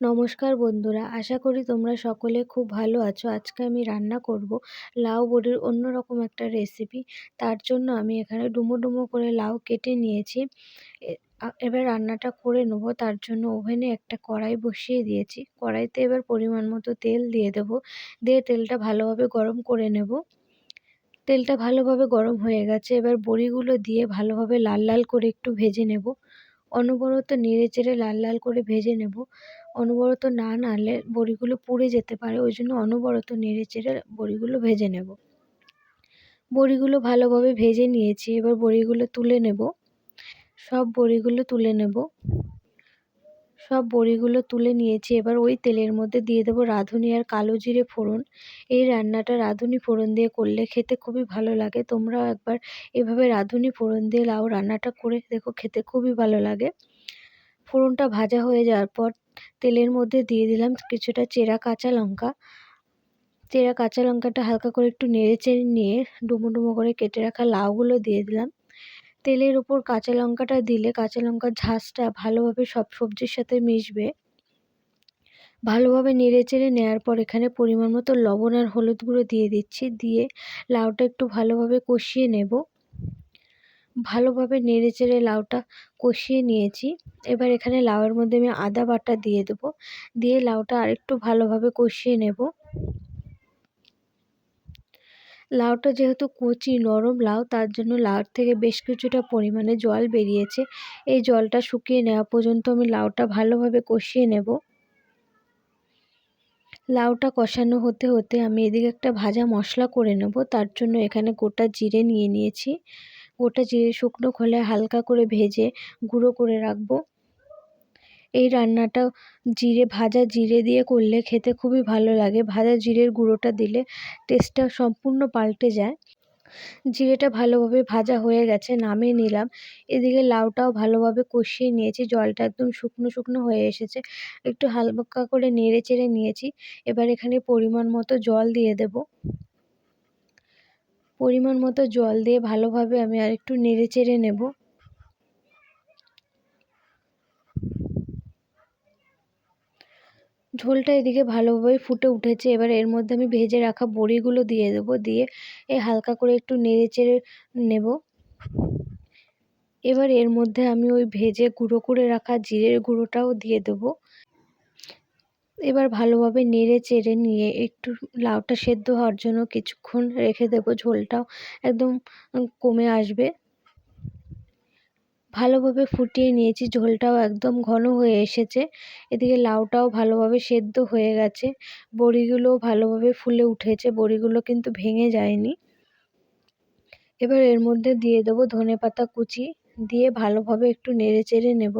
নমস্কার বন্ধুরা, আশা করি তোমরা সকলে খুব ভালো আছো। আজকে আমি রান্না করব লাউ বড়ির অন্যরকম একটা রেসিপি তার জন্য আমি এখানে ডুমো ডুমো করে লাউ কেটে নিয়েছি। এবার রান্নাটা করে নেব। তার জন্য ওভেনে একটা কড়াই বসিয়ে দিয়েছি। কড়াইতে এবার পরিমাণ মতো তেল দিয়ে দেব। দিয়ে তেলটা ভালোভাবে গরম করে নেব। তেলটা ভালোভাবে গরম হয়ে গেছে। এবার বড়িগুলো দিয়ে ভালোভাবে লাল লাল করে একটু ভেজে নেব। অনবরত নেড়ে চেড়ে লাল লাল করে ভেজে নেব। অনবরত না নাড়লে বড়িগুলো পুড়ে যেতে পারে, ওই জন্য অনবরত নেড়ে চেড়ে বড়িগুলো ভেজে নেব। বড়িগুলো ভালোভাবে ভেজে নিয়েছি, এবার বড়িগুলো তুলে নেব। সব বড়িগুলো তুলে নেব। সব বড়িগুলো তুলে নিয়েছি, এবার ওই তেলের মধ্যে দিয়ে দেবো রাঁধুনি আর কালো জিরে ফোড়ন। এই রান্নাটা রাঁধুনি ফোড়ন দিয়ে করলে খেতে খুবই ভালো লাগে। তোমরাও একবার এভাবে রাঁধুনি ফোড়ন দিয়ে লাউ রান্নাটা করে দেখো, খেতে খুবই ভালো লাগে। ফোড়নটা ভাজা হয়ে যাওয়ার পর তেলের মধ্যে দিয়ে দিলাম কিছুটা চেরা কাঁচা লঙ্কা। চেরা কাঁচা লঙ্কাটা হালকা করে একটু নেড়ে চেড়ে নিয়ে ডুমো ডুমো করে কেটে রাখা লাউগুলো দিয়ে দিলাম। তেলের ওপর কাঁচা লঙ্কাটা দিলে কাঁচা লঙ্কার ঝাঁসটা ভালোভাবে সব সবজির সাথে মিশবে। ভালোভাবে নেড়ে চেড়ে নেওয়ার পর এখানে পরিমাণ মতো লবণ আর হলুদ গুঁড়ো দিয়ে দিচ্ছি। দিয়ে লাউটা একটু ভালোভাবে কষিয়ে নেব। ভালোভাবে নেড়ে চেড়ে লাউটা কষিয়ে নিয়েছি। এবার এখানে লাউয়ের মধ্যে আমি আদা বাটা দিয়ে দেবো। দিয়ে লাউটা আরেকটু ভালোভাবে কষিয়ে নেব। লাউটা যেহেতু কচি, নরম লাউ, তার জন্য লাউর থেকে বেশ কিছুটা পরিমাণে জল বেরিয়েছে। এই জলটা শুকিয়ে নেওয়া পর্যন্ত আমি লাউটা ভালোভাবে কষিয়ে নেব। লাউটা কষানো হতে হতে আমি এদিকে একটা ভাজা মশলা করে নেব। তার জন্য এখানে গোটা জিরে নিয়ে নিয়েছি। গোটা জিরে শুকনো খোলায় হালকা করে ভেজে গুঁড়ো করে রাখব। এই রান্নাটা জিরে, ভাজা জিরে দিয়ে করলে খেতে খুবই ভালো লাগে। ভাজা জিরের গুঁড়োটা দিলে টেস্টটা সম্পূর্ণ পাল্টে যায়। জিরেটা ভালোভাবে ভাজা হয়ে গেছে, নামিয়ে নিলাম। এদিকে লাউটাও ভালোভাবে কষিয়ে নিয়েছি। জলটা একদম শুকনো শুকনো হয়ে এসেছে। একটু হালকা করে নেড়ে চেড়ে নিয়েছি। এবার এখানে পরিমাণ মতো জল দিয়ে দেব। পরিমাণ মতো জল দিয়ে ভালোভাবে আমি আর একটু নেড়ে চেড়ে নেব। ঝোলটা এদিকে ভালোভাবে ফুটে উঠেছে। এবার এর মধ্যে আমি ভেজে রাখা বড়িগুলো দিয়ে দেবো। দিয়ে এ হালকা করে একটু নেড়ে চেড়ে নেব। এবার এর মধ্যে আমি ওই ভেজে গুঁড়ো করে রাখা জিরের গুঁড়োটাও দিয়ে দেবো। এবার ভালোভাবে নেড়ে চেড়ে নিয়ে একটু লাউটা সেদ্ধ হওয়ার জন্য কিছুক্ষণ রেখে দেবো ঝোলটাও। একদম কমে আসবে। ভালোভাবে ফুটিয়ে নিয়েছি, ঝোলটাও একদম ঘন হয়ে এসেছে। এদিকে লাউটাও ভালোভাবে সেদ্ধ হয়ে গেছে। বড়িগুলোও ভালোভাবে ফুলে উঠেছে, বড়িগুলো কিন্তু ভেঙে যায়নি। এবার এর মধ্যে দিয়ে দেবো ধনে পাতা কুচি, দিয়ে ভালোভাবে একটু নেড়ে চেড়ে নেব।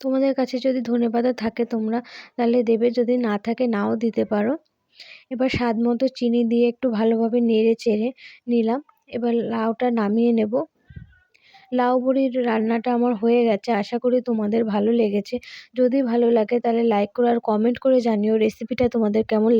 তোমাদের কাছে যদি ধনে পাতা থাকে তোমরা, তাহলে দেবে। যদি না থাকে, নাও দিতে পারো। এবার স্বাদ মতো চিনি দিয়ে একটু ভালোভাবে নেড়ে চেড়ে নিলাম। এবার লাউটা নামিয়ে নেব। লাউ বড়ির রান্নাটা আমার হয়ে গেছে। আশা করি তোমাদের ভালো লেগেছে। যদি ভালো লাগে, তাহলে লাইক করে আর কমেন্ট করে জানিও রেসিপিটা তোমাদের কেমন